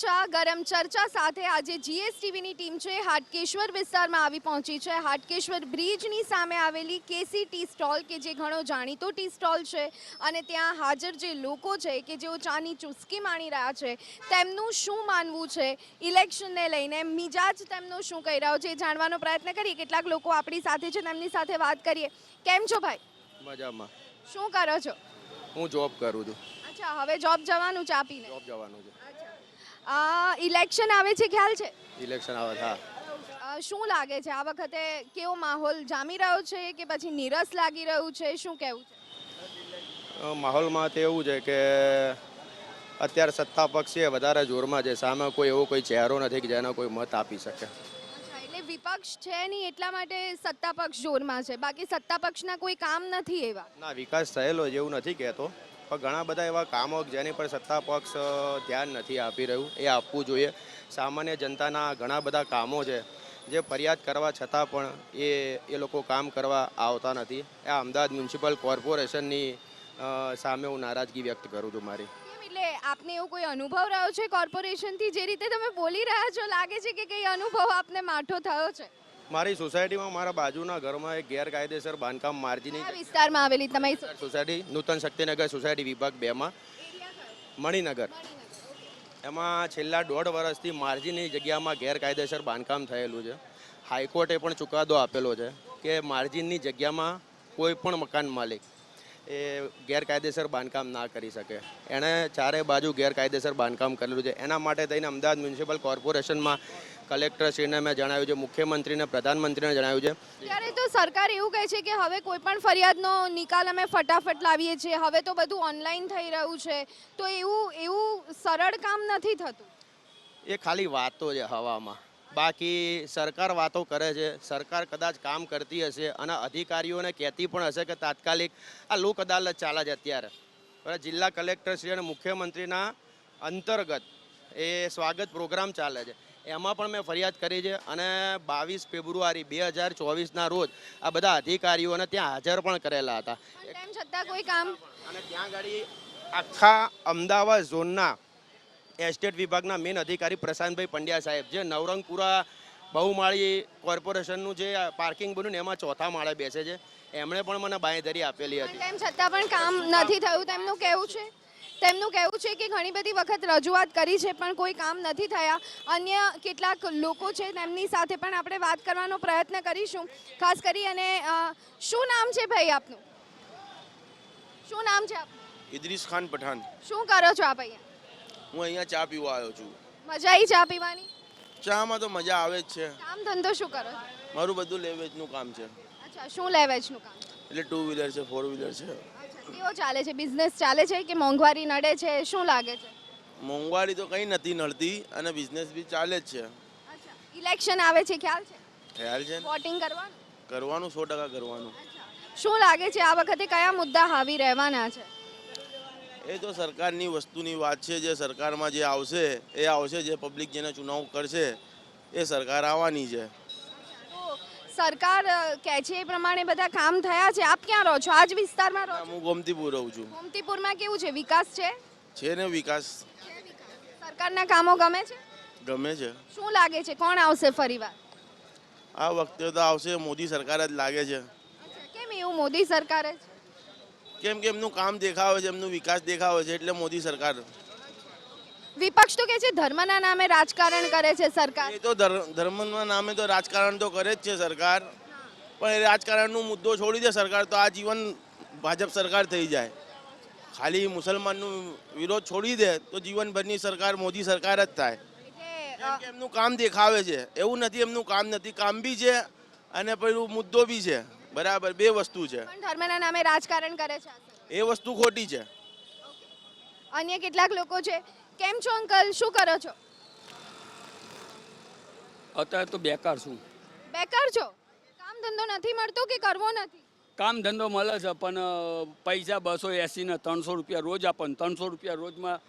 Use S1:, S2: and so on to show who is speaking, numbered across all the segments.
S1: ચા ગરમ ચર્ચા સાથે આજે જીએસટીવીની ટીમ છે. હાટકેશ્વર વિસ્તારમાં આવી પહોંચી છે. હાટકેશ્વર બ્રિજની સામે આવેલી કેસી ટી સ્ટોલ કે જે ઘણો જાણીતો ટી સ્ટોલ છે અને ત્યાં હાજર જે લોકો છે કે જેઓ ચાની ચુસ્કી માણી રહ્યા છે તેમનું શું માનવું છે? ઇલેક્શનને લઈને મિજાજ તેમનો શું કહી રહ્યો છે એ જાણવાનો પ્રયત્ન કરીએ. કેટલાક લોકો આપણી સાથે છે તેમની સાથે વાત કરીએ. કેમ છો ભાઈ?
S2: મજામાં.
S1: શું કરો છો?
S2: હું જોબ કરું છું.
S1: અચ્છા હવે જોબ જવાનું છે આપીને?
S2: જોબ જવાનું છે.
S1: આ ઇલેક્શન આવે છે ખ્યાલ છે?
S2: ઇલેક્શન આવે હા.
S1: શું લાગે છે? આ વખતે કેવો માહોલ જામી રહ્યો છે કે પછી નીરસ લાગી રહ્યું છે? શું કહેવું છે?
S2: માહોલમાં તો એવું છે કે અત્યારે સત્તા પક્ષ વધારે જોરમાં છે. સામે કોઈ એવો કોઈ ચહેરો નથી કે જેનો કોઈ મત આપી શકે.
S1: એટલે વિપક્ષ છે નહીં એટલા માટે સત્તા પક્ષ જોરમાં છે. બાકી સત્તા પક્ષના કોઈ કામ નથી એવા?
S2: ના વિકાસ થયેલો એવું નથી કહેતો. પણ ઘણા બધા એવા કામો જેની પર સત્તા પક્ષ ધ્યાન નથી આપી રહ્યું, એ આપવું જોઈએ. સામાન્ય જનતાના ઘણા બધા કામો છે, જે ફરિયાદ કરવા છતાં પણ એ એ લોકો કામ કરવા આવતા નથી. આ અમદાવાદ મ્યુનિસિપલ કોર્પોરેશનની સામે હું નારાજગી વ્યક્ત કરું છું મારી.
S1: એટલે આપને એવો કોઈ અનુભવ રહ્યો છે કોર્પોરેશનથી? જે રીતે તમે બોલી રહ્યા છો, લાગે છે કે કંઈ અનુભવ આપને માઠો થયો છે?
S2: મારી સોસાયટીમાં મારા બાજુના ઘરમાં એક ગેરકાયદેસર બાંધકામ માર્જિન
S1: વિસ્તારમાં આવેલી તમારી
S2: સોસાયટી? નૂતન શક્તિનગર સોસાયટી વિભાગ બેમાં. મણિનગર. એમાં છેલ્લા દોઢ વર્ષથી માર્જિનની જગ્યામાં ગેરકાયદેસર બાંધકામ થયેલું છે. હાઈકોર્ટે પણ ચુકાદો આપેલો છે કે માર્જિનની જગ્યામાં કોઈ પણ મકાન માલિક એ ગેરકાયદેસર બાંધકામ ના કરી શકે. એણે ચારે બાજુ ગેરકાયદેસર બાંધકામ કરેલું છે. એના માટે થઈને અમદાવાદ મ્યુનિસિપલ કોર્પોરેશનમાં કલેક્ટરશ્રીને મેં જણાવ્યું છે મુખ્યમંત્રીને પ્રધાનમંત્રીને જણાવ્યું છે.
S1: ત્યારે તો સરકાર એવું કહે છે કે હવે કોઈ પણ ફરિયાદનો નિકાલ અમે ફટાફટ લાવીએ છીએ. હવે તો બધું ઓનલાઈન થઈ રહ્યું છે. તો એવું એવું સરળ કામ નથી થતું?
S2: એ ખાલી વાતો છે હવામાં. બાકી સરકાર વાતો કરે છે. સરકાર કદાચ કામ કરતી હશે અને અધિકારીઓને કહેતી પણ હશે કે તાત્કાલિક આ લોક અદાલત ચાલે છે અત્યારે. પણ જિલ્લા કલેક્ટરશ્રી અને મુખ્યમંત્રીના અંતર્ગત એ સ્વાગત પ્રોગ્રામ ચાલે છે. એમાં પણ મેં ફરિયાદ કરી છે અને બાવીસ ફેબ્રુઆરી બે હજાર ચોવીસના રોજ આ બધા અધિકારીઓને ત્યાં હાજર પણ કરેલા હતા.
S1: તેમ છતાં કોઈ કામ
S2: અને ત્યાં ગાડી આખા અમદાવાદ ઝોનના એસ્ટેટ વિભાગના મેન અધિકારી પ્રશાંતભાઈ પંડ્યા સાહેબ જે નવરંગપુરા બહુમાળી કોર્પોરેશનનું જે પાર્કિંગ બન્યું ને એમાં ચોથા માળે બેસે છે. એમણે પણ મને બાંયધરી આપેલી હતી.
S1: તેમ છતાં પણ કામ નથી થયું તેમનું કહેવું છે? તેમનું કહેવું છે કે ઘણી બધી વખત રજૂઆત કરી છે પણ કોઈ કામ નથી થયા. અન્ય કેટલાક લોકો છે તેમની સાથે પણ આપણે વાત કરવાનો પ્રયત્ન કરીશું. ખાસ કરી અને શું નામ છે ભાઈ આપનું? શું નામ છે આપનું?
S3: ઇદ્રીસ ખાન પઠાણ.
S1: શું કરો છો આપ અહીંયા?
S3: હું અહીંયા ચા પીવા આવ્યો છું.
S1: મજા આવી ચા પીવાની?
S3: ચામાં તો મજા આવે જ છે.
S1: કામ ધંધો શું કરો છો?
S3: મારું બધું લેવેજનું કામ છે.
S1: અચ્છા શું લેવેજનું કામ?
S3: એટલે ટુ વ્હીલર છે ફોર વ્હીલર છે.
S1: કેવો ચાલે છે? બિઝનેસ ચાલે છે કે મોંઘવારી નડે છે? શું લાગે છે?
S3: મોંઘવારી તો કંઈ નથી નડતી અને બિઝનેસ બી ચાલે જ છે.
S1: અચ્છા. ઇલેક્શન આવે છે ખ્યાલ છે?
S3: ખ્યાલ છે
S1: વોટિંગ કરવાનું?
S3: કરવાનું સો ટકા કરવાનું.
S1: શું લાગે છે આ વખતે કયા મુદ્દા હાવી રહેવાના છે?
S3: એ તો સરકારની વસ્તુની વાત છે જે સરકારમાં જે આવશે એ આવશે જે પબ્લિક જેને ચુનાવ કરશે એ સરકાર આવવાની છે.
S1: સરકાર કહે છે એ પ્રમાણે બધા કામ થયા છે. આપ ક્યાં રહો છો? આજ વિસ્તારમાં રહો
S3: હું ગોમતીપુર રહું છું.
S1: ગોમતીપુરમાં કેવું છે? વિકાસ છે?
S3: છે ને વિકાસ.
S1: સરકારના કામો ગમે છે?
S3: ગમે છે.
S1: શું લાગે છે? કોણ આવશે ફરીવાર?
S3: આ વખતે તો આવશે મોદી સરકાર જ લાગે છે.
S1: કેમ એવું મોદી સરકારે? જ
S3: કેમ કે એમનું કામ દેખાવે છે એમનું વિકાસ દેખાવે છે એટલે મોદી સરકાર
S1: વિપક્ષ તો કે છે ધર્મના નામે રાજકારણ કરે છે સરકાર.
S3: એ તો ધર- ધર્મના નામે તો રાજકારણ તો કરે જ છે સરકાર. પણ એ રાજકારણનો મુદ્દો છોડી દે સરકાર તો આ જીવન ભાજપ સરકાર થઈ જાય. ખાલી મુસલમાનનું વિરોધ છોડી દે તો જીવનભરની સરકાર મોદી સરકાર જ થાય.
S1: એટલે
S3: કેમ કે એમનું કામ દેખાવે છે. એવું નથી એમનું કામ નથી. કામ બી છે અને પેલું મુદ્દો બી છે. બરાબર બે વસ્તુ છે.
S1: પણ ધર્મના નામે રાજકારણ કરે છે આ સરકાર.
S3: એ વસ્તુ ખોટી છે.
S1: અન્ય કેટલાક લોકો છે કેમ છો અંકલ? શું કરો છો?
S4: અત્યારે તો બેકાર છું.
S1: બેકાર છો? કામ ધંધો નથી મળતો કે કરવો નથી?
S4: કામ ધંધો મળે છે પણ પૈસા બસો એસી ને ત્રણસો રૂપિયા રોજ આપણને ત્રણસો રૂપિયા રોજમાં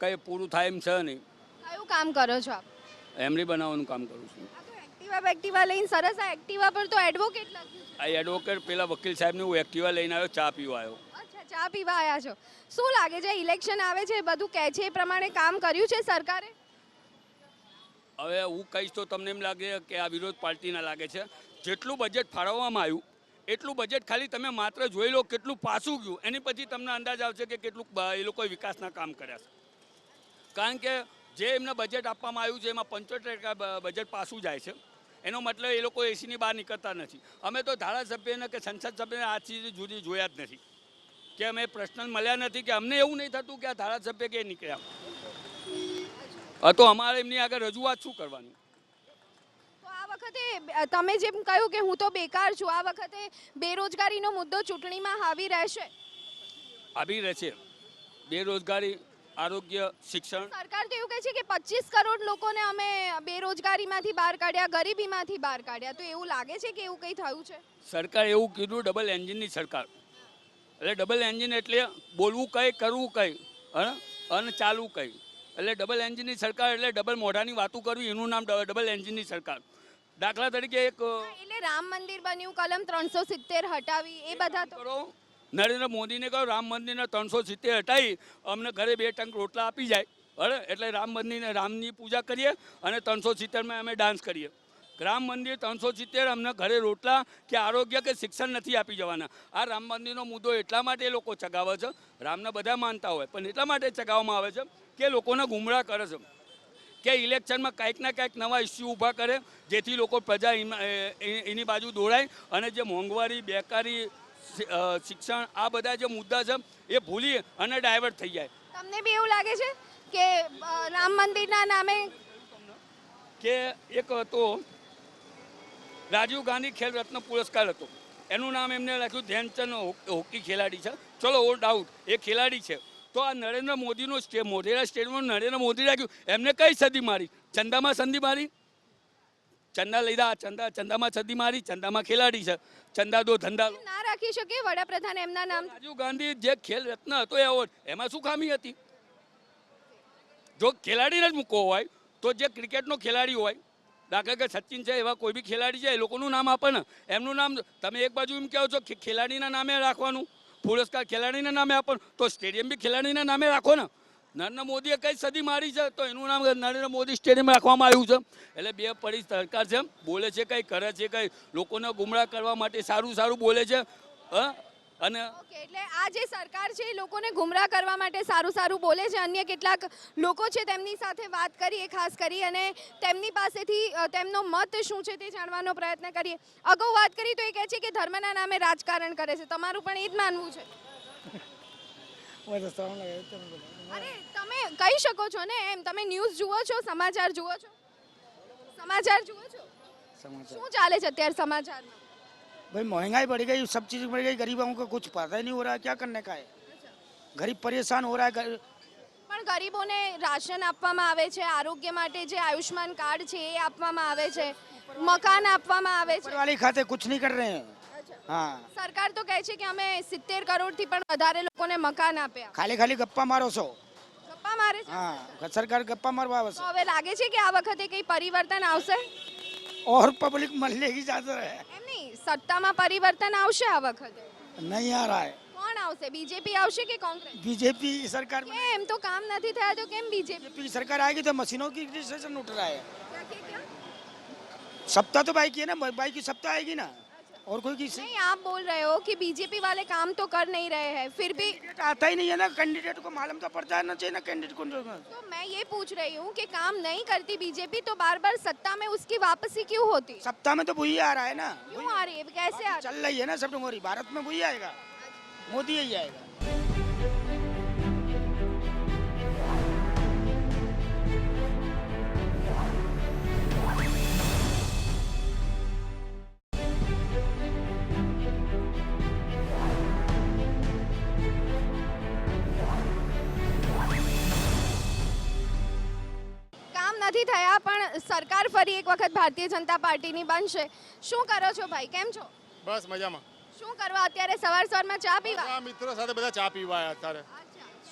S4: કંઈ પૂરું થાય એમ છે નહીં.
S1: કયું કામ કરો છો આપ?
S4: એમરી બનાવવાનું કામ કરું છું.
S1: એક્ટિવા એક્ટિવા લઈને સરસ આ એક્ટિવા પર તો એડવોકેટ લખ્યું છે.
S4: આ એડવોકેટ પેલા વકીલ સાહેબને હું એક્ટિવા લઈને આવ્યો ચા પીવા આવ્યો.
S1: ચા પીવા આવ્યા છો? શું લાગે છે ઇલેક્શન આવે છે બધું કહે છે, એ પ્રમાણે કામ કર્યું છે સરકારે?
S4: હવે હું કહીશ તો તમને એમ લાગે કે આ વિરોધ પાર્ટીના લાગે છે. જેટલું બજેટ ફાળવવામાં આવ્યું, એટલું બજેટ ખાલી તમે માત્ર જોઈ લો કેટલું પાછું ગયું. એની પછી તમને અંદાજ આવશે કે કેટલું એ લોકોએ વિકાસના કામ કર્યા છે. કારણ કે જે એમને બજેટ આપવામાં આવ્યું છે, એમાં પંચોતેર ટકા બજેટ પાછું જાય છે. એનો મતલબ એ લોકો એસીની બહાર નીકળતા નથી. અમે તો ધારાસભ્યને કે સંસદ સભ્યને આ ચીજ જુદી જોયા જ નથી. કે અમે પર્સનલ મળ્યા નથી કે અમને એવું નહીં થતું કે આ ધારાસભ્ય કે નીકળ્યા તો અમારે એમની આગળ રજૂઆત શું કરવાની?
S1: તો આ વખતે તમે જેમ કહ્યું કે હું તો બેકાર છું આ વખતે બેરોજગારીનો મુદ્દો ચૂંટણીમાં હાવી રહેશે.
S4: આવી રહેશે. બેરોજગારી આરોગ્ય શિક્ષણ.
S1: સરકાર તો એવું કહે છે કે પચીસ કરોડ લોકોને અમે બેરોજગારીમાંથી બહાર કાઢ્યા ગરીબીમાંથી બહાર કાઢ્યા. તો એવું લાગે છે કે એવું કંઈ થયું છે?
S4: સરકાર એવું કીધું ડબલ એન્જિનની સરકાર. એટલે ડબલ એન્જિન એટલે બોલવું કંઈ કરવું કંઈ હે? અને ચાલવું કંઈ. એટલે ડબલ એન્જિનની સરકાર એટલે ડબલ મોઢાની વાતો કરવી એનું નામ ડબલ એન્જિનની સરકાર. દાખલા તરીકે એક
S1: એટલે રામ મંદિર બન્યું કલમ ત્રણસો સિત્તેર હટાવી એ બધા
S4: કરો. નરેન્દ્ર મોદીને કહો રામ મંદિરના ત્રણસો સિત્તેર હટાવી અમને ઘરે બે ટંક રોટલા આપી જાય. બરાબર એટલે રામ મંદિરને રામની પૂજા કરીએ અને ત્રણસો સિત્તેરમાં અમે ડાન્સ કરીએ. રામ મંદિર ત્રણસો સિત્તેર અમને ઘરે રોટલા કે આરોગ્ય કે શિક્ષણ નથી આપી જવાના. આ રામ મંદિરનો મુદ્દો એટલા માટે લોકો ચગાવે છે રામને બધા માનતા હોય પણ એટલા માટે ચગાવવામાં આવે છે કે લોકોને ગુમરાહ કરે છે. કે ઇલેક્શનમાં કંઈક ના કંઈક નવા ઇસ્યુ ઊભા કરે જેથી લોકો પ્રજા એની બાજુ દોડાય અને જે મોંઘવારી બેકારી શિક્ષણ આ બધા જે મુદ્દા છે એ ભૂલી અને ડાયવર્ટ થઈ જાય.
S1: તમને બી એવું લાગે છે કે રામ મંદિરના નામે
S4: કે એક હતો રાજીવ ગાંધી ખેલ રત્ન પુરસ્કાર હતો. એનું નામ એમને રાખ્યું ધ્યાનચંદ હોક- ખેલાડી છે. ચલો ઓ ડાઉટ એ ખેલાડી છે. તો આ નરેન્દ્ર મોદીનું સ્ટે મોઢેરા સ્ટેડિયમમાં નરેન્દ્ર મોદી રાખ્યું. એમને કઈ સદી મારી? ચંદામાં સંધિ મારી? ચંદા લીધા ચંદા ચંદામાં સદી મારી ચંદામાં ખેલાડી છે. ચંદા દો ધંધા
S1: ના રાખી શકે વડાપ્રધાન એમના નામ
S4: રાજીવ ગાંધી જે ખેલ રત્ન હતો એવોર્ડ એમાં શું ખામી હતી? જો ખેલાડીને જ મૂકવો હોય તો જે ક્રિકેટનો ખેલાડી હોય દાખલા કે સચિન છે, એવા કોઈ બી ખેલાડી છે, એ લોકોનું નામ આપે ને. એમનું નામ તમે એક બાજુ એમ કહો છો કે ખેલાડીના નામે રાખવાનું, પુરસ્કાર ખેલાડીના નામે આપો તો સ્ટેડિયમ બી ખેલાડીના નામે રાખો ને. નરેન્દ્ર મોદીએ કઈ સદી મારી છે, તો એનું નામ નરેન્દ્ર મોદી સ્ટેડિયમ રાખવામાં આવ્યું છે. એટલે બે પડી સરકાર છે, બોલે છે કંઈ, કરે છે કંઈ, લોકોને ગુમરાહ કરવા માટે સારું સારું બોલે છે, હ? અને
S1: એટલે આ જે સરકાર છે એ લોકોને ગુમરાહ કરવા માટે સારું સારું બોલે છે. અન્ય કેટલાક લોકો છે તેમની સાથે વાત કરીએ ખાસ કરી અને તેમની પાસેથી તેમનો મત શું છે તે જાણવાનો પ્રયત્ન કરીએ. અગાઉ વાત કરી તો એ કહે છે કે ધર્મના નામે રાજકારણ કરે છે. તમારું પણ એ જ માનવું છે? અરે તમે કહી શકો છો ને એમ. તમે ન્યૂઝ જુઓ છો સમાચાર જુઓ છો? સમાચાર જુઓ છો? શું ચાલે છે અત્યારે સમાચારમાં?
S5: भाई महंगाई बढ़ गई सब चीज़ बढ़ गई गरीबों को कुछ पता ही नहीं हो रहा है क्या करने का है गरीब परेशान हो रहा है गर-
S1: પણ ગરીબોને રાશન આપવામાં આવે છે આરોગ્ય માટે જે આયુષ્માન કાર્ડ છે એ આપવામાં આવે છે મકાન આપવામાં આવે
S5: ऊपर
S1: છે
S5: वाले खाते कुछ नहीं कर रहे हैं हाँ
S1: સરકાર તો કહે છે કે અમે સિત્તેર કરોડથી પણ વધારે લોકોને મકાન આપ્યા
S5: खाली खाली गप्पा मारो सो
S1: ગપ્પા મારે છે
S5: हाँ सरकार गप्पा मारवा बस
S1: તો હવે લાગે છે કે આ વખતે કઈ પરિવર્તન આવશે
S5: और पब्लिक मरने की ज्यादा है
S1: એમ નહીં સત્તામાં પરિવર્તન આવશે આ વખતે
S5: नहीं आ रहा है
S1: કોણ આવશે બીજેપી આવશે કે કોંગ્રેસ
S5: बीजेपी सरकार में
S1: કેમ તો કામ નથી થયા તો કેમ બીજેપી
S5: बीजेपी की सरकार आएगी तो मशीनों की रजिस्ट्रेशन उठ रहा है सप्ताह तो बाइक की है ना बाइक की सप्ताह आएगी ना और कोई किसी
S1: नहीं आप बोल रहे हो कि बीजेपी वाले काम तो कर नहीं रहे हैं फिर भी
S5: आता ही नहीं है ना कैंडिडेट को मालूम तो पड़ता है ना चाहिए ना कैंडिडेट को
S1: तो मैं ये पूछ रही हूँ कि काम नहीं करती बीजेपी तो बार बार सत्ता में उसकी वापसी क्यों होती?
S5: सत्ता में तो वही आ रहा है ना
S1: क्यों आ रही है? कैसे आ रही
S5: चल रही है ना सब भारत में वही आएगा। मोदी यही आएगा।
S1: નથી થયા પણ સરકાર ફરી એક વખત ભારતીય જનતા પાર્ટીની બનશે. શું કરો છો ભાઈ? કેમ છો?
S6: બસ મજામાં.
S1: શું કરવા? અત્યારે સવાર સવારમાં ચા પીવા?
S6: આ મિત્રો સાથે બધા ચા પીવા આવ્યા અત્યારે.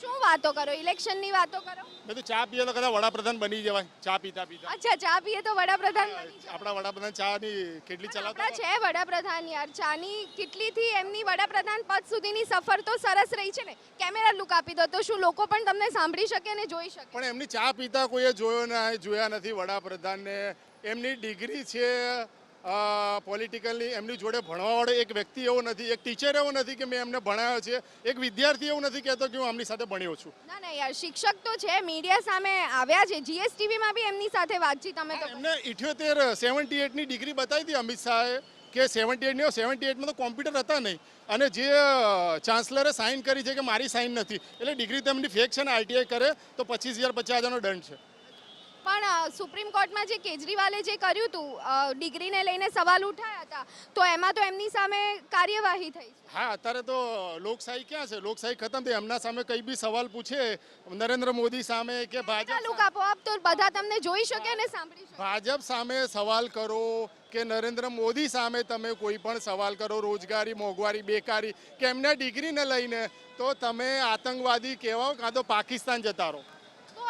S1: શું વાતો કરો? ઇલેક્શનની વાતો કરો?
S6: તો ચા પીએ તો કદાચ વડાપ્રધાન બની જવાય. ચા પીતા પીતા.
S1: અચ્છા ચા પીએ તો વડાપ્રધાન
S6: આપણા વડાપ્રધાન ચા ની કેટલી ચલાવતા
S1: છે વડાપ્રધાન યાર. ચાની કેટલીથી એમની વડાપ્રધાન પદ સુધીની સફર તો સરસ રહી છે ને? કેમેરા લુક આપી દો તો શું લોકો પણ તમને સાંભળી શકે ને જોઈ શકે?
S6: પણ એમની ચા પીતા કોઈએ જોયો ના જોયા નથી વડાપ્રધાનને. એમની ડિગ્રી છે પોલિટિકલની એમની જોડે ભણવાવાળો એક વ્યક્તિ એવો નથી એક ટીચર એવો નથી કે મેં એમને ભણાવ્યો છે. એક વિદ્યાર્થી એવું નથી કહેતો કે હું આમની સાથે ભણ્યો છું.
S1: ના ના યાર શિક્ષક તો છે મીડિયા સામે આવ્યા છે. જીએસટીવીમાં બી એમની સાથે વાતચીત અમે તો
S6: એમને ઇઠ્યોતેર સેવન્ટી એટની ડિગ્રી બતાવી હતી અમિત શાહે કે સેવન્ટી એટની સેવન્ટી એટમાં તો કોમ્પ્યુટર હતા નહીં. અને જે ચાન્સલરે સાઇન કરી છે કે મારી સાઇન નથી. એટલે ડિગ્રી તો એમની ફેક છે ને આઈટીઆઈ કરે તો પચીસ હજાર પચાસ હજારનો દંડ છે.
S1: પણ સુપ્રીમ કોર્ટમાં જે કેજરીવાલે જે કર્યું હતું ડિગ્રીને લઈને સવાલ ઉઠાયા હતા તો એમાં તો એમની સામે કાર્યવાહી થઈ
S6: હા અત્યારે તો લોકશાહી ક્યાં છે? લોકશાહી ખતમ થઈ એમના સામે કઈ બી સવાલ પૂછે નરેન્દ્ર મોદી સામે કે ભાજપ
S1: લુક આપો આપ તો બધા તમને જોઈ શકે ને સાંભળી શકે.
S6: ભાજપ સામે સવાલ કરો કે નરેન્દ્ર મોદી સામે તમે કોઈ પણ સવાલ કરો રોજગારી મોંઘવારી બેકારી કે એમના ડિગ્રીને લઈને તો તમે આતંકવાદી કહેવાઓ કાં તો પાકિસ્તાન જતા રહો.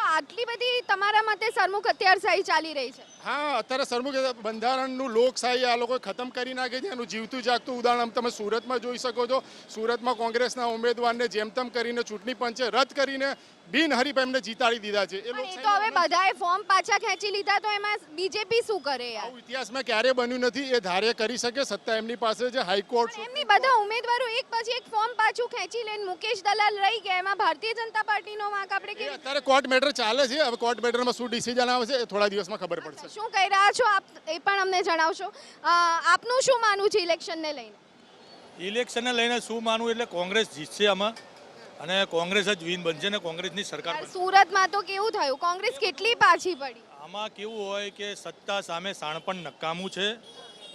S1: આટલી બધી તમારા મતે સરમુખ અત્યારશાહી ચાલી રહી છે?
S6: હા, અત્યારે સરમુખ બંધારણનું લોકશાહી આ લોકો ખતમ કરી નાખે છે, એનું જીવતું જાગતું ઉદાહરણ તમે સુરતમાં જોઈ શકો છો. સુરતમાં કોંગ્રેસના ઉમેદવારને જેમ તેમ કરીને ચૂંટણી પંચે રદ કરીને બિનહરીફ એમને જીતાડી દીધા છે. એ
S1: તો હવે બધાએ ફોર્મ પાછા ખેંચી લીધા તો એમાં બીજેપી શું કરે યાર?
S6: ઇતિહાસમાં ક્યારે બન્યું નથી એ ધારે કરી શકે સત્તા એમની પાસે છે હાઈકોર્ટ
S1: એમની બધા ઉમેદવારો એક પછી એક ફોર્મ પાછું ખેંચી લઈને મુકેશ દલાલ રહી ગયા એમાં ભારતીય જનતા પાર્ટીનો વાંક આપણે કે
S6: અત્યારે કોર્ટ મેટર ચાલે છે હવે કોર્ટ મેટરમાં શું ડિસિઝન આવે છે એ થોડા દિવસમાં ખબર પડશે.
S1: શું કહી રહ્યા છો આપ એ પણ અમને જણાવશો. આપનું શું માનવું છે ઇલેક્શનને લઈને?
S7: ઇલેક્શનને લઈને શું માનવું એટલે કોંગ્રેસ જીતશે આમાં? અને કોંગ્રેસ જ વિન બનશે ને કોંગ્રેસની સરકાર
S1: સુરતમાં તો કેવું થયું? કોંગ્રેસ કેટલી પાછી પડી?
S7: આમાં કેવું હોય કે સત્તા સામે શાણપણ નકામું છે.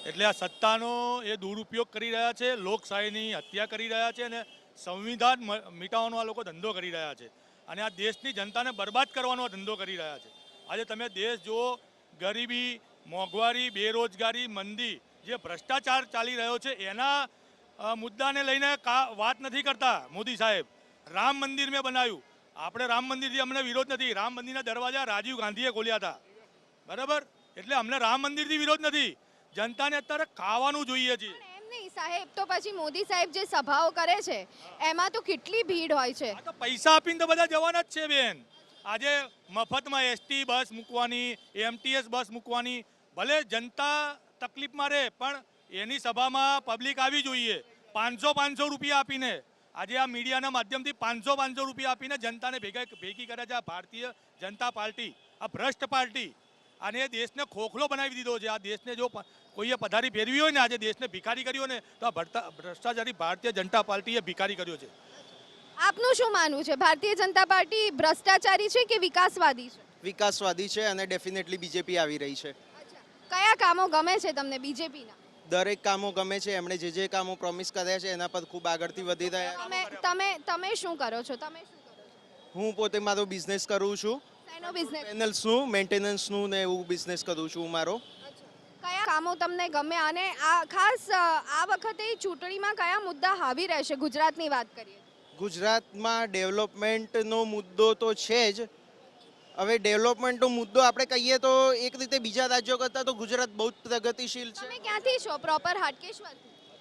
S7: એટલે આ સત્તાનો એ દુરુપયોગ કરી રહ્યા છે લોકશાહીની હત્યા કરી રહ્યા છે અને સંવિધાન મિટાવવાનો આ લોકો ધંધો કરી રહ્યા છે. અને આ દેશની જનતાને બરબાદ કરવાનો ધંધો કરી રહ્યા છે. આજે તમે દેશ જુઓ ગરીબી મોંઘવારી બેરોજગારી મંદી જે ભ્રષ્ટાચાર ચાલી રહ્યો છે એના મુદ્દાને લઈને કા વાત નથી કરતા મોદી સાહેબ. રામ મંદિર મેં બનાવ્યું. આપણે રામ મંદિરથી અમને વિરોધ નથી. રામ મંદિરના દરવાજા રાજીવ ગાંધીએ ખોલ્યા હતા. બરાબર? એટલે અમને રામ મંદિરથી વિરોધ નથી. જનતાને અત્યારે ખાવાનું જોઈએ
S1: સાહેબ તો પછી મોદી સાહેબ જે સભાઓ કરે છે એમાં તો કેટલી ભીડ હોય છે?
S7: તો પૈસા આપીને તો બધા જવાના જ છે બેન. આજે મફતમાં એસટી બસ મૂકવાની એમટીએસ બસ મૂકવાની ભલે જનતા તકલીફમાં રહે પણ એની સભામાં પબ્લિક આવી જોઈએ. પાંચસો પાંચસો રૂપિયા આપીને. આજે આ મીડિયાના માધ્યમથી પાંચસો પાંચસો રૂપિયા આપીને જનતાને ભેગા ભેગી કરે છે આ ભારતીય જનતા પાર્ટી આ ભ્રષ્ટ પાર્ટી. અને એ દેશને ખોખલો બનાવી દીધો છે. આ દેશને જો કોઈએ પધારી ફેરવી હોય ને આજે દેશને ભિખારી કર્યો ને તો આ ભ્રષ્ટાચારી ભારતીય જનતા પાર્ટીએ ભિખારી કર્યો છે.
S1: આપનું શું માનવું છે? ભારતીય જનતા પાર્ટી ભ્રષ્ટાચારી છે કે વિકાસવાદી છે?
S8: વિકાસવાદી છે અને ડેફિનેટલી બીજેપી આવી રહી છે.
S1: કયા કામો ગમે છે તમને? બીજેપીના?
S8: દરેક કામો ગમે છે એમણે જે જે કામો પ્રોમિસ કર્યા છે એના પર ખૂબ આગળથી વધી રહ્યા
S1: તમે તમે તમે શું કરો છો? તમે
S8: હું પોતે મારો બિઝનેસ કરું છું. પેનલ્સનું મેન્ટેનન્સનું ને એવું બિઝનેસ કરું છું મારો.
S1: કયા કામો તમને ગમે? અને આ ખાસ આ વખતે ચૂંટણીમાં કયા મુદ્દા હાવી રહેશે? ગુજરાતની વાત કરીએ
S8: ગુજરાતમાં ડેવલપમેન્ટનો મુદ્દો તો છે જ હવે ડેવલપમેન્ટનો મુદ્દો આપણે કહીએ તો એક રીતે બીજા રાજ્યો કરતાં તો ગુજરાત બહુ જ પ્રગતિશીલ છે.
S1: તમે ક્યાંથી છો? પ્રોપર હાટકેશ્વર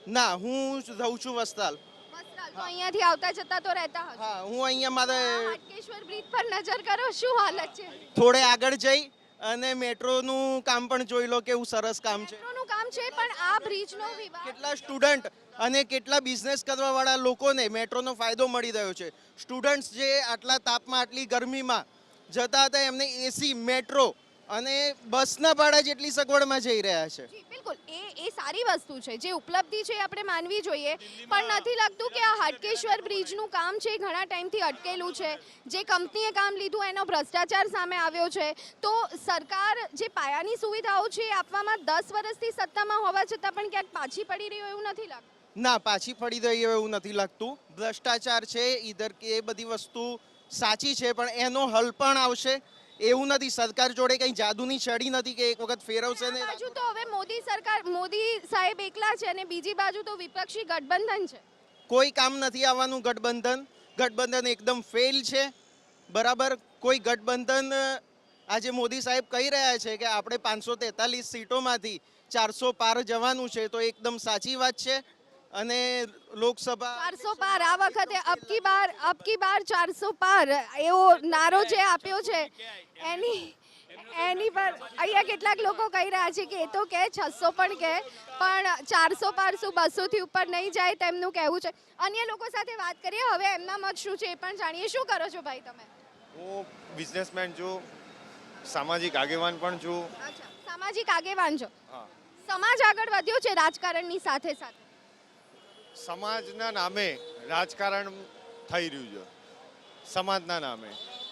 S8: ના હું રહું છું વસ્તાલ
S1: તો અહીંયાથી આવતા જતા તો રહેતા હશો?
S8: હા હું અહીંયા મારે
S1: હાટકેશ્વર બ્રિજ પર નજર કરો શું હાલત છે?
S8: થોડે આગળ જઈ અને મેટ્રોનું કામ પણ જોઈ લો કેવું સરસ કામ છે.
S1: મેટ્રોનું કામ છે પણ આ બ્રિજનો વિવાદ
S8: કેટલા સ્ટુડન્ટ અને કેટલા બિઝનેસ કરવાવાળા લોકોને મેટ્રોનો ફાયદો મળી રહ્યો છે. સ્ટુડન્ટ્સ જે આટલા તાપમાં આટલી ગરમીમાં જતા હતા એમને એસી મેટ્રો અને બસના ભાડા જેટલી સગવડમાં જઈ રહ્યા છે.
S1: બિલકુલ. એ એ સારી વસ્તુ છે. જે ઉપલબ્ધિ છે આપણે માનવી જોઈએ. પણ નથી લાગતું કે આ હાટકેશ્વર બ્રિજનું કામ છે એ ઘણા ટાઈમથી અટકેલું છે. જે કંપનીએ કામ લીધું એનો ભ્રષ્ટાચાર સામે આવ્યો છે. તો સરકાર જે પાયાની સુવિધાઓ છે એ આપવામાં દસ વર્ષથી સત્તામાં હોવા છતાં પણ ક્યાંક પાછી પડી રહ્યો એવું નથી લાગતું?
S8: ના પાછી પડી રહી એવું નથી લાગતું. ભ્રષ્ટાચાર છે ઈધર કે એ બધી વસ્તુ સાચી છે પણ એનો હલ પણ આવશે. એવું નથી સરકાર જોડે કંઈ જાદુની છડી નથી કે એક વખત ફેરવશે ને
S1: બાજુ તો હવે મોદી સરકાર મોદી સાહેબ એકલા છે અને બીજી બાજુ તો વિપક્ષી ગઠબંધન છે.
S8: કોઈ કામ નથી આવવાનું ગઠબંધન. ગઠબંધન એકદમ ફેલ છે. બરાબર? કોઈ ગઠબંધન આજે મોદી સાહેબ કહી રહ્યા છે કે આપણે પાંચસો તેતાલીસ સીટોમાંથી ચારસો પાર જવાનું છે તો એકદમ સાચી વાત છે. અને લોકસભા
S1: ચારસો પાર. આ વખતે અબકી બાર અબકી બાર ચારસો પાર. એવો નારો જે આપ્યો છે એની એની પર અહીંયા કેટલાક લોકો કહી રહ્યા છે કે એ તો કે છસો પણ કહે પણ ચારસો પારસો બસોથી ઉપર નહીં જાય તેમનું કહેવું છે. અન્ય લોકો સાથે વાત કરીએ હવે એમના મત શું છે એ પણ જાણીએ. શું કરો છો ભાઈ તમે?
S9: હું બિઝનેસમેન છું સામાજિક આગેવાન પણ છું.
S1: સામાજિક આગેવાન છો. સમાજ આગળ વધ્યો છે રાજકારણની સાથે સાથે.
S9: સમાજના નામે રાજકારણ થઈ રહ્યું છે. સમાજના નામે.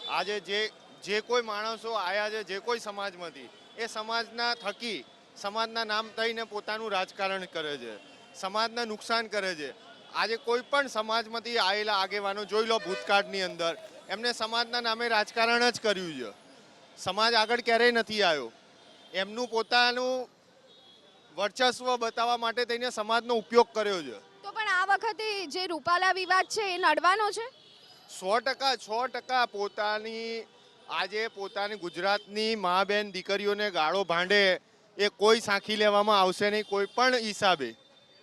S9: આજે જે જે કોઈ માણસો આવ્યા છે, જે કોઈ સમાજમાંથી, એ સમાજના થકી, સમાજના નામ થઈને પોતાનું રાજકારણ કરે છે. સમાજને નુકસાન કરે છે. આજે કોઈ પણ સમાજમાંથી આવેલા આગેવાનો જોઈ લો ભૂતકાળની અંદર. એમને સમાજના નામે રાજકારણ જ કર્યું છે. સમાજ આગળ ક્યારેય નથી આવ્યો. એમનું પોતાનું વર્ચસ્વ બતાવવા માટે થઈને સમાજનો ઉપયોગ કર્યો છે.
S1: પણ આ વખતે જે રૂપાલા વિવાદ છે એ નડવાનો છે?
S9: સો ટકા છ ટકા પોતાની આજે પોતાની ગુજરાતની મા બેન દીકરીઓને ગાળો ભાંડે એ કોઈ સાંખી લેવામાં આવશે નહીં કોઈ પણ હિસાબે.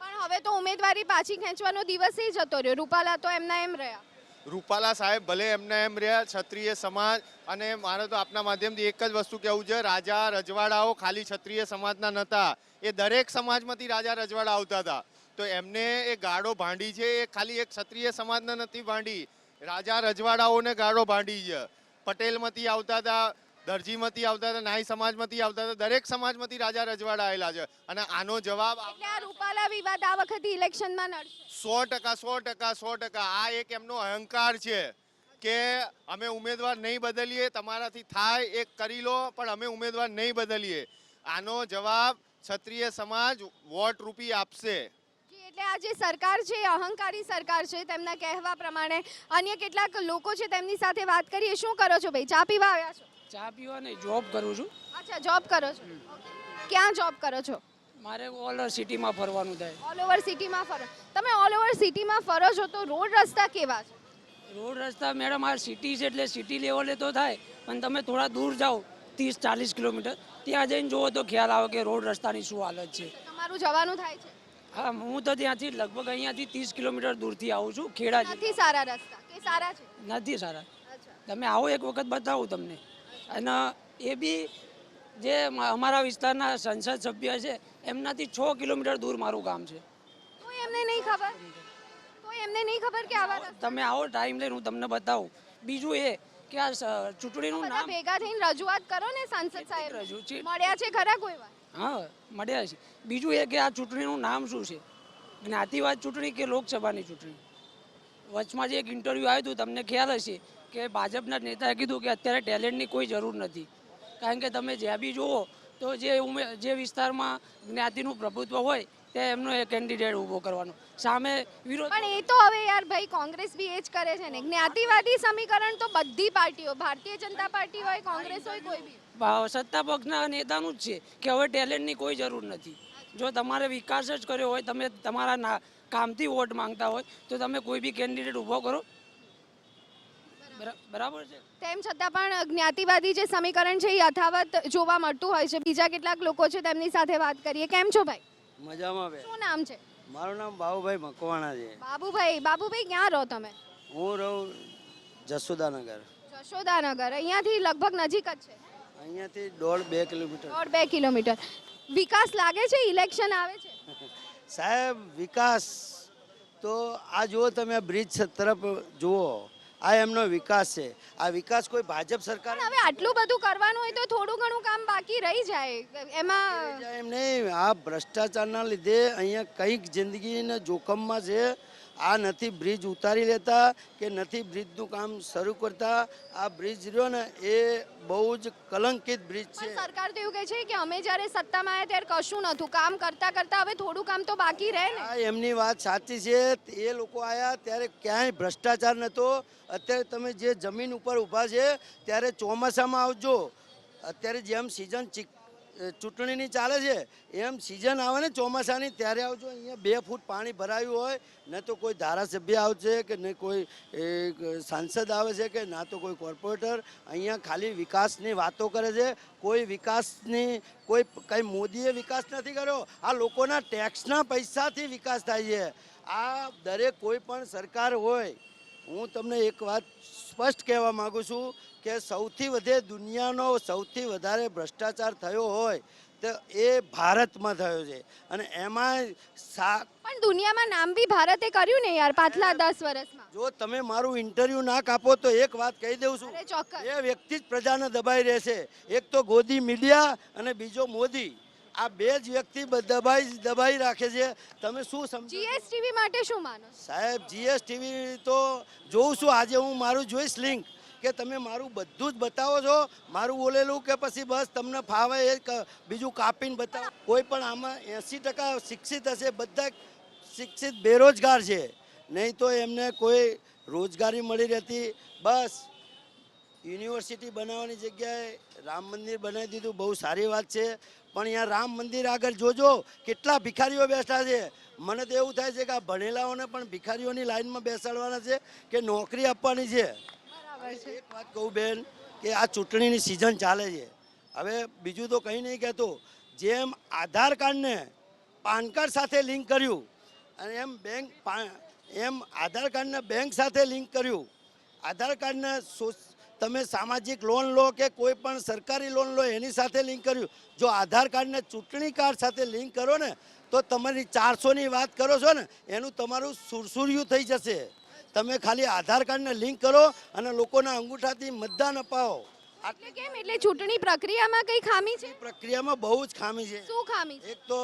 S1: પણ હવે તો ઉમેદવારી પાછી ખેંચવાનો દિવસ જ જતો રહ્યો. રૂપાલા તો એમના એમ રહ્યા.
S9: રૂપાલા સાહેબ ભલે એમને એમ રહ્યા ક્ષત્રિય સમાજ અને મારે તો આપના માધ્યમથી એક જ વસ્તુ કહેવું છે રાજા રજવાડાઓ ખાલી ક્ષત્રિય સમાજના નહોતા એ દરેક સમાજમાંથી રાજા રજવાડા આવતા હતા. તો એમને એ ગાડો ભાંડી છે એ ખાલી એક ક્ષત્રિય સમાજને નથી ભાંડી. રાજા રજવાડાઓને ગાડો ભાંડી છે. પટેલમાંથી આવતા હતા દરજીમાંથી આવતા હતા નાઈ સમાજમાંથી આવતા હતા દરેક સમાજમાંથી રાજા રજવાડા આવેલા છે. અને આનો જવાબ
S1: એટલે આ રૂપાલા વિવાદ આ વખતે ઇલેક્શનમાં નડશે?
S9: સો ટકા સો ટકા સો ટકા. આ એક એમનો અહંકાર છે કે અમે ઉમેદવાર નહીં બદલીએ તમારાથી થાય એક કરી લો પણ અમે ઉમેદવાર નહીં બદલીએ. આનો જવાબ ક્ષત્રિય સમાજ વોટ રૂપી આપશે.
S1: એટલે આ જે સરકાર છે એ અહંકારી સરકાર છે તેમના કહેવા પ્રમાણે અન્ય કેટલાક લોકો છે તેમની સાથે વાત કરીએ શું કરો છો ભાઈ? ચા પીવા આવ્યા છો?
S10: ચા પીવા નહીં જોબ કરું છું.
S1: અચ્છા જોબ કરો છો. ક્યાં જોબ કરો છો?
S10: મારે ઓલ ઓવર સિટીમાં ફરવાનું થાય.
S1: ઓલ ઓવર સિટીમાં ફરો. તમે ઓલ ઓવર સિટીમાં ફરો છો તો રોડ રસ્તા કેવા છે?
S10: રોડ રસ્તા મેડમ આ સિટી છે એટલે સિટી લેવલે તો થાય પણ તમે થોડા દૂર જાઓ ત્રીસ ચાલીસ કિલોમીટર ત્યાં જઈને જુઓ તો ખ્યાલ આવે કે રોડ રસ્તાની શું હાલત છે.
S1: તમારું જવાનું થાય છે.
S10: હા હું તો ત્યાંથી લગભગ અહીંયાથી ત્રીસ કિલોમીટર દૂરથી આવું છું ખેડા
S1: નથી સારા રસ્તા કે સારા છે?
S10: નથી સારા. તમે આવો એક વખત બતાવું તમને. અને એ બી જે અમારા વિસ્તારના સંસદ સભ્ય છે એમનાથી છ કિલોમીટર દૂર મારું ગામ છે.
S1: એમને નહીં ખબર? એમને નહીં ખબર કે આવા
S10: તમે આવો ટાઈમ લઈને હું તમને બતાવું. બીજું એ કે આ ચૂંટણીનું નામ
S1: ભેગા થઈને રજૂઆત કરો ને સાંસદ સાહેબ. મળ્યા છે ખરા કોઈ વાર?
S10: હા, મળ્યા છે. બીજું એ કે આ ચૂંટણીનું નામ શું છે? જ્ઞાતિવાદ ચૂંટણી કે લોકસભાની ચૂંટણી? વચમાં જે એક ઇન્ટરવ્યૂ આવ્યું હતું તમને ખ્યાલ હશે કે ભાજપના નેતાએ કીધું કે અત્યારે ટેલેન્ટની કોઈ જરૂર નથી. કારણ કે તમે જ્યાં બી જુઓ તો જે ઉમે, જે વિસ્તારમાં જ્ઞાતિનું પ્રભુત્વ હોય તે એમનો એ કેન્ડિડેટ ઊભો કરવાનો. સામે વિરોધ
S1: એ તો હવે યાર ભાઈ કોંગ્રેસ બી એ જ કરે છે ને. જ્ઞાતિવાદી સમીકરણ તો બધી પાર્ટીઓ, ભારતીય જનતા પાર્ટી હોય, કોંગ્રેસ હોય, કોઈ બી.
S10: સત્તા પક્ષના નેતાનું જ છે કે હવે ટેલેન્ટની કોઈ જરૂર નથી. જો તમારે વિકાસ જ કર્યો હોય તમે તમારા ના કામથી વોટ માંગતા હોય તો તમે કોઈ બી કેન્ડિડેટ ઊભો કરો. બરાબર છે?
S1: તેમ છતાં પણ જ્ઞાતિવાદી જે સમીકરણ છે એ યથાવત જોવા મળતું હોય છે. બીજા કેટલાક લોકો છે તેમની સાથે વાત કરીએ. કેમ છો ભાઈ?
S11: મજામાં બે.
S1: શું નામ છે?
S11: મારું નામ બાબુભાઈ મકવાણા છે.
S1: બાબુભાઈ બાબુભાઈ ક્યાં રહો તમે?
S11: હું રહું જસોદાનગર.
S1: જશોદાનગર. અહીંયાથી લગભગ નજીક જ છે.
S11: અહીંયાથી દોઢ બે કિલોમીટર.
S1: દોઢ બે કિલોમીટર. વિકાસ લાગે છે? ઇલેક્શન આવે છે?
S11: સાહેબ વિકાસ તો આ જુઓ તમે બ્રિજ તરફ જુઓ. આ એમનો વિકાસ છે. આ વિકાસ કોઈ ભાજપ સરકાર
S1: હવે આટલું બધું કરવાનું હોય તો થોડું ઘણું કામ બાકી રહી જાય. એમાં
S11: એમ નહીં. આ ભ્રષ્ટાચારના લીધે અહીંયા કંઈક જિંદગીના જોખમમાં છે. આ નથી બ્રિજ ઉતારી લેતા કે નથી બ્રિજનું કામ શરૂ કરતા. આ બ્રિજ રહ્યો ને એ બહુ જ કલંકિત બ્રિજ છે.
S1: સરકાર તો એવું કહે છે કે અમે જ્યારે સત્તામાં આવ્યા ત્યારે કશું નહોતું. કામ કરતા કરતા હવે થોડું કામ તો બાકી રહે ને.
S11: એમની વાત સાચી છે. એ લોકો આવ્યા ત્યારે ક્યાંય ભ્રષ્ટાચાર નહોતો. અત્યારે તમે જે જમીન ઉપર ઊભા છે ત્યારે ચોમાસામાં આવજો. અત્યારે જેમ સિઝન ચીક ચૂંટણીની ચાલે છે, એમ સિઝન આવે ને ચોમાસાની, ત્યારે આવજો, અહીંયા બે ફૂટ પાણી ભરાયું હોય, ન તો કોઈ ધારાસભ્ય આવશે કે ન કોઈ સાંસદ આવે છે કે ના તો કોઈ કોર્પોરેટર, અહીંયા ખાલી વિકાસની વાતો કરે છે, કોઈ વિકાસની, કોઈ કંઈ મોદીએ વિકાસ નથી કર્યો, આ લોકોના ટેક્સના પૈસાથી વિકાસ થાય છે. આ દરેક કોઈ પણ સરકાર હોય, હું તમને એક વાત સ્પષ્ટ કહેવા માંગુ છું કે સૌથી વધે દુનિયાનો સૌથી વધારે ભ્રષ્ટાચાર થયો હોય તો એ ભારતમાં થયો છે. અને એમાં
S1: પણ દુનિયામાં નામ બી ભારતે કર્યું ને યાર પાછલા દસ વર્ષમાં.
S11: જો તમે મારું ઇન્ટરવ્યુ ના કાપો તો એક વાત કહી દઉં છું. એ વ્યક્તિ જ પ્રજાને દબાઈ રહેશે. એક તો ગોદી મીડિયા અને બીજો મોદી. આ બે જ વ્યક્તિ દબાઈ દબાઈ રાખે છે. તમે શું સમજો?
S1: જીએસટીવી માટે શું માનો?
S11: સાહેબ જીએસટીવી તો જોઉં છું. આજે હું મારું જોઈશ લિંક કે તમે મારું બધું જ બતાવો છો. મારું બોલેલું કે પછી બસ તમને ફાવે એ બીજું કાપીને બતાવો. કોઈ પણ આમાં એંસી ટકા શિક્ષિત હશે. બધા શિક્ષિત બેરોજગાર છે. નહીં તો એમને કોઈ રોજગારી મળી રહેતી. બસ. યુનિવર્સિટી બનાવવાની જગ્યાએ રામ મંદિર બનાવી દીધું. બહુ સારી વાત છે. પણ અહીંયા રામ મંદિર આગળ જોજો કેટલા ભિખારીઓ બેઠા છે. મને તો એવું થાય છે કે આ ભણેલાઓને પણ ભિખારીઓની લાઈનમાં બેસાડવાના છે કે નોકરી આપવાની છે. એક વાત કહું બેન કે આ ચૂંટણીની સિઝન ચાલે છે. હવે બીજું તો કંઈ નહીં કહેતો. જેમ આધાર કાર્ડને પાન કાર્ડ સાથે લિંક કર્યું અને એમ બેંક એમ આધાર કાર્ડને બેંક સાથે લિંક કર્યું. આધાર કાર્ડને તમે સામાજિક લોન લો કે કોઈ પણ સરકારી લોન લો એની સાથે લિંક કર્યું. જો આધાર કાર્ડને ચૂંટણી કાર્ડ સાથે લિંક કરો ને તો તમારી ચારસોની વાત કરો છો ને એનું તમારું સુરસુર્યું થઈ જશે. તમે ખાલી આધાર કાર્ડને લિંક કરો અને લોકોના અંગૂઠાથી મતદાન અપાવો.
S1: એટલે કેમ? એટલે ચૂંટણી પ્રક્રિયામાં કઈ ખામી છે?
S11: પ્રક્રિયામાં બહુ જ ખામી છે.
S1: શું ખામી
S11: એક તો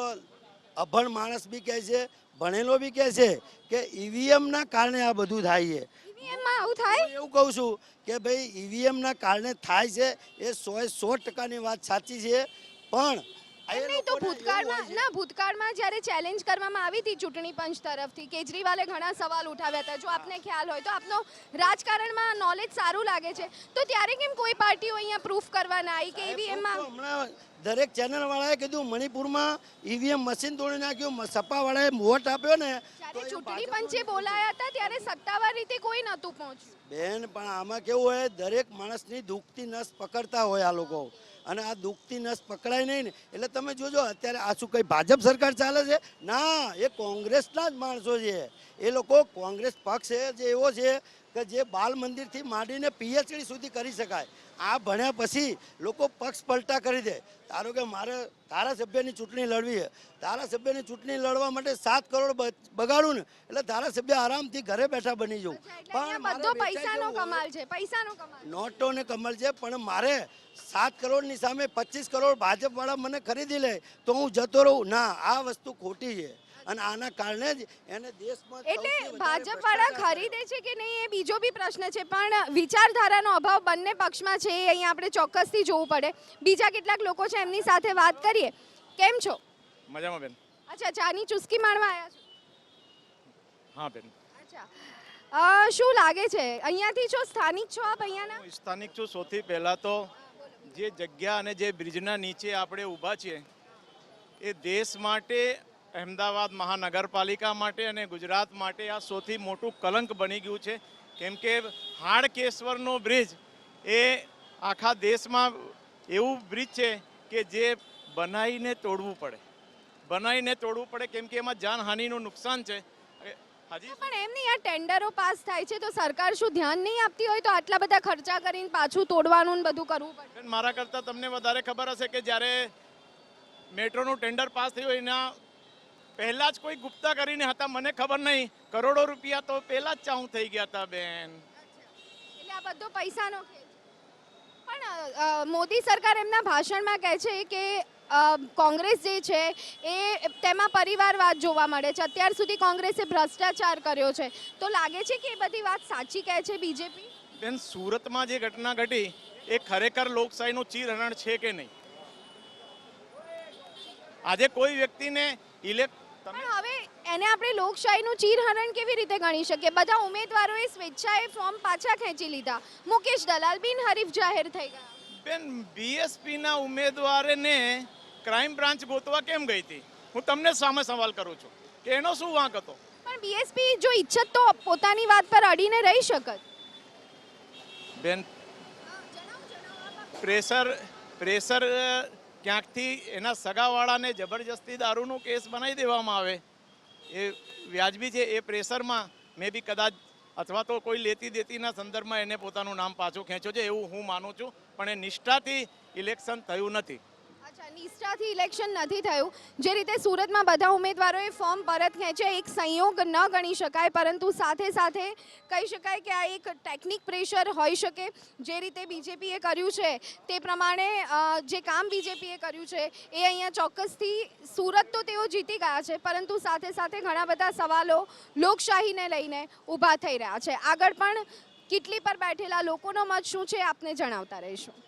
S11: અભણ માણસ બી કહે છે ભણેલો બી કહે છે કે ઈવીએમ ના કારણે આ બધું થાય છે.
S1: EVM આવું થાય?
S11: એવું કહું છું કે ભાઈ ઈવીએમ ના કારણે થાય છે, એ સો સો ટકાની વાત સાચી છે. પણ એ
S1: નહીં તો ભૂતકાળમાં ના ભૂતકાળમાં જ્યારે ચેલેન્જ કરવામાં આવી હતી ચૂંટણી પંચ તરફથી કેજરીવાલે ઘણા સવાલ ઉઠાવ્યા હતા. જો આપને ખ્યાલ હોય તો આપનો રાજકારણમાં નોલેજ સારું લાગે છે. તો ત્યારે કેમ કોઈ પાર્ટીઓ અહીંયા પ્રૂફ કરવા ના આવી કે ઈવીએમમાં
S11: હમણાં દરેક ચેનલ વાળાએ કીધું મણિપુરમાં ઈવીએમ મશીન તોડી નાખ્યું સપા વાળાએ વોટ આપ્યો ને
S1: જ્યારે ચૂંટણી પંચે બોલાયા હતા ત્યારે સત્તાવાર રીતે કોઈ નહોતું પહોંચ્યું.
S11: બેન પણ આમાં કેવું હોય દરેક માણસની દુઃખથી નસ પકડતા હોય આ લોકો. અને આ દુઃખથી નસ પકડાય નહીં ને. એટલે તમે જોજો, અત્યારે આ શું કંઈ ભાજપ સરકાર ચાલે છે? ના, એ કોંગ્રેસના જ માણસો છે. એ લોકો કોંગ્રેસ પક્ષ છે, જે એવો છે કે જે બાલ મંદિરથી માંડીને પીએચડી સુધી કરી શકાય. આ ભણ્યા પછી લોકો પક્ષ પલટા કરી દે. ધારો કે મારે ધારાસભ્યની ચૂંટણી લડવી છે. ધારાસભ્યની ચૂંટણી લડવા માટે સાત કરોડ બગાડું ને એટલે ધારાસભ્ય આરામથી ઘરે બેઠા બની જવું. પણ
S1: બધો પૈસાનો કમાલ છે પૈસાનો કમાલ
S11: નોટો ને કમલ છે પણ મારે સાત કરોડની સામે પચીસ કરોડ ભાજપવાળા મને ખરીદી લે તો હું જતો રહું. ના આ વસ્તુ ખોટી છે. અને આના કારણે જ એને દેશમાં
S1: એટલે ભાજપ વાળા ખરીદે છે કે નહીં એ બીજો બી પ્રશ્ન છે પણ વિચારધારાનો અભાવ બંને પક્ષમાં છે એ અહીંયા આપણે ચોક્કસથી જોવું પડે. બીજા કેટલાક લોકો છે એમની સાથે વાત કરીએ. કેમ છો?
S7: મજામાં બેન.
S1: અચ્છા ચાની ચુસ્કી માણવા આવ્યા છો?
S7: હા બેન.
S1: અચ્છા. શું લાગે છે? અહીંયાથી છો સ્થાનિક છો આપ અહીંયાના?
S9: સ્થાનિક છું સૌથી પહેલાં તો જે જગ્યા અને જે બ્રિજના નીચે આપણે ઊભા છીએ એ દેશ માટે અહેમદાબાદ મહાનગરપાલિકા માટે અને ગુજરાત માટે આ સૌથી મોટું કલંક બની ગયું છે. કેમ કે હાડકેશ્વરનો બ્રિજ એ આખા દેશમાં એવું બ્રિજ છે કે જે બનાવીને તોડવું પડે. બનાવીને તોડવું પડે કેમ કે એમાં જાનહાનિનું નુકસાન છે. હજી?
S1: પણ એમ નહીં આ ટેન્ડરો પાસ થાય છે તો સરકાર શું ધ્યાન નહીં આપતી હોય તો આટલા બધા ખર્ચા કરીને પાછું તોડવાનું ને બધું કરવું પડે?
S9: મારા કરતાં તમને વધારે ખબર હશે કે જ્યારે મેટ્રોનું ટેન્ડર પાસ થયું એના પહેલાં જ કોઈ ગુપ્તા કરીને હતા મને ખબર નહીં. કરોડો રૂપિયા તો પહેલાં જ ચાઉં થઈ ગયા હતા બેન.
S1: એટલે આ બધો પૈસાનો પણ મોદી સરકાર એમના ભાષણમાં કહે છે કે કોંગ્રેસ જે છે એ તેમાં પરિવારવાદ જોવા મળે છે. અત્યાર સુધી કોંગ્રેસે ભ્રષ્ટાચાર કર્યો છે. તો લાગે છે કે એ બધી વાત સાચી કહે છે બીજેપી?
S9: બેન સુરતમાં જે ઘટના ઘટી એ ખરેખર લોકશાહીનું ચીરહરણ છે કે નહીં? આજે કોઈ વ્યક્તિને ઇલેક્ટ તમે?
S1: પણ હવે એને આપણે લોકશાહીનું ચીરહરણ કેવી રીતે ગણી શકીએ? બધા ઉમેદવારોએ સ્વેચ્છાએ ફોર્મ પાછા ખેંચી લીધા. મુકેશ દલાલ બિનહરીફ જાહેર થઈ ગયા.
S9: બેન બીએસપીના ઉમેદવારને
S12: ક્રાઇમ બ્રાન્ચ ગોતવા કેમ ગઈ હતી? હું તમને સામે સવાલ કરું છું. કે એનો શું વાંક હતો?
S1: પણ બીએસપી જો ઈચ્છત તો પોતાની વાત પર અડીને રહી શકત.
S12: બેન પ્રેશર પ્રેશર ક્યાંકથી એના સગાવાળાને જબરજસ્તી દારૂનો કેસ બનાવી દેવામાં આવે એ વ્યાજબી છે એ પ્રેશરમાં મે બી કદાચ અથવા તો કોઈ લેતી દેતીના સંદર્ભમાં એને પોતાનું નામ પાછું ખેંચ્યો છે, એવું હું માનું છું, પણ એ નિષ્ઠાથી ઇલેક્શન થયું નથી.
S1: નિષ્ઠાથી ઇલેક્શન નથી થયું. જે રીતે સુરતમાં બધા ઉમેદવારોએ ફોર્મ પરત ખેંચ્યા, એક સંયોગ ન ગણી શકાય, પરંતુ સાથે સાથે કહી શકાય કે આ એક ટેકનિક પ્રેશર હોઈ શકે. જે રીતે બીજેપીએ કર્યું છે, તે પ્રમાણે જે કામ બીજેપીએ કર્યું છે, એ અહીંયા ચોક્કસથી સુરત તો તેઓ જીતી ગયા છે, પરંતુ સાથે સાથે ઘણા બધા સવાલો લોકશાહીને લઈને ઊભા થઈ રહ્યા છે. આગળ પણ કેટલી પર બેઠેલા લોકોનો મત શું છે, આપને જણાવતા રહીશું.